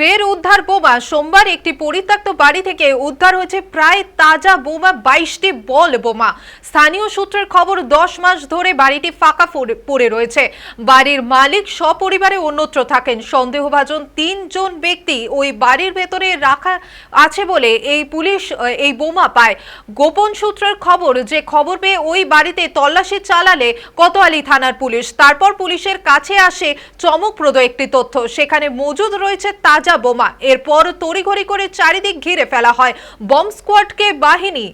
ফের উদ্ধার বোমা। সোমবার একটি পরিত্যক্ত বাড়ি থেকে উদ্ধার হয়েছে প্রায় তাজা বোমা, বাইশটি বল বোমা। স্থানীয় সূত্রের খবর, দশ মাস ধরে বাড়িটি ফাঁকা পড়ে- রয়েছে। বাড়ির মালিক সপরিবারে অন্যত্র থাকেন। সন্দেহভাজন তিনজন ব্যক্তি ওই বাড়ির ভেতরে রাখা আছে বলে এই পুলিশ এই বোমা পায়। গোপন সূত্রের খবর, যে খবর পেয়ে ওই বাড়িতে তল্লাশি চালালে কোতোয়ালি থানার পুলিশ। তারপর পুলিশের কাছে আসে চমকপ্রদ একটি তথ্য। সেখানে মজুদ রয়েছে তাজা বোমা। এরপর তড়িঘড়ি করে চারিদিক ঘিরে ফেলা হয়। বম স্কোয়াডকে বাহিনী,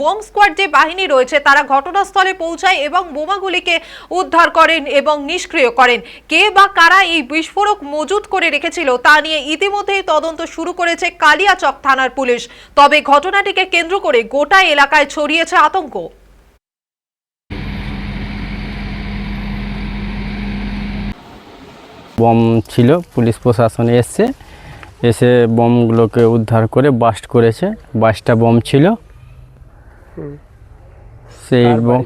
বম স্কোয়াড যে বাহিনী রয়েছে, তারা ঘটনাস্থলে পৌঁছায় এবং বোমাগুলিকে উদ্ধার করেন এবং নিষ্ক্রিয় করেন। কে বা কারা এই বিস্ফোরক মজুদ করে রেখেছিল, তা নিয়ে ইতিমধ্যেই তদন্ত শুরু করেছে কালিয়াচক থানার পুলিশ। তবে ঘটনাটিকে কেন্দ্র করে গোটা এলাকায় ছড়িয়েছে আতঙ্ক। বম ছিল, পুলিশ প্রশাসন এসছে। এসে বমগুলোকে উদ্ধার করে বাস্ট করেছে। বাইশটা বম ছিল। সেই বম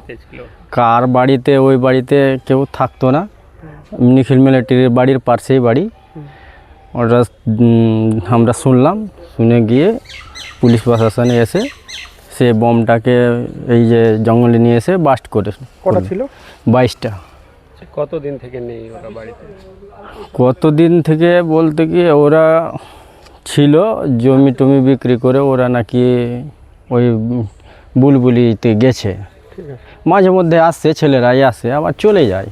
কার বাড়িতে ওই বাড়িতে কেউ থাকতো না। নিখিল মিলিটারির বাড়ির পাশেই বাড়ি। ওটা আমরা শুনলাম শুনে গিয়ে পুলিশ প্রশাসনে এসে সে বমটাকে এই যে জঙ্গলে নিয়ে এসে বাস্ট করে কটা ছিল? বাইশটা। কতদিন থেকে নেই ওরা বাড়িতে? কতদিন থেকে বলতে কি ওরা ছিল জমি টমি বিক্রি করে ওরা নাকি ওই বুলবুলিতে গেছে। মাঝে মধ্যে আসছে ছেলেরাই আসে আবার চলে যায়।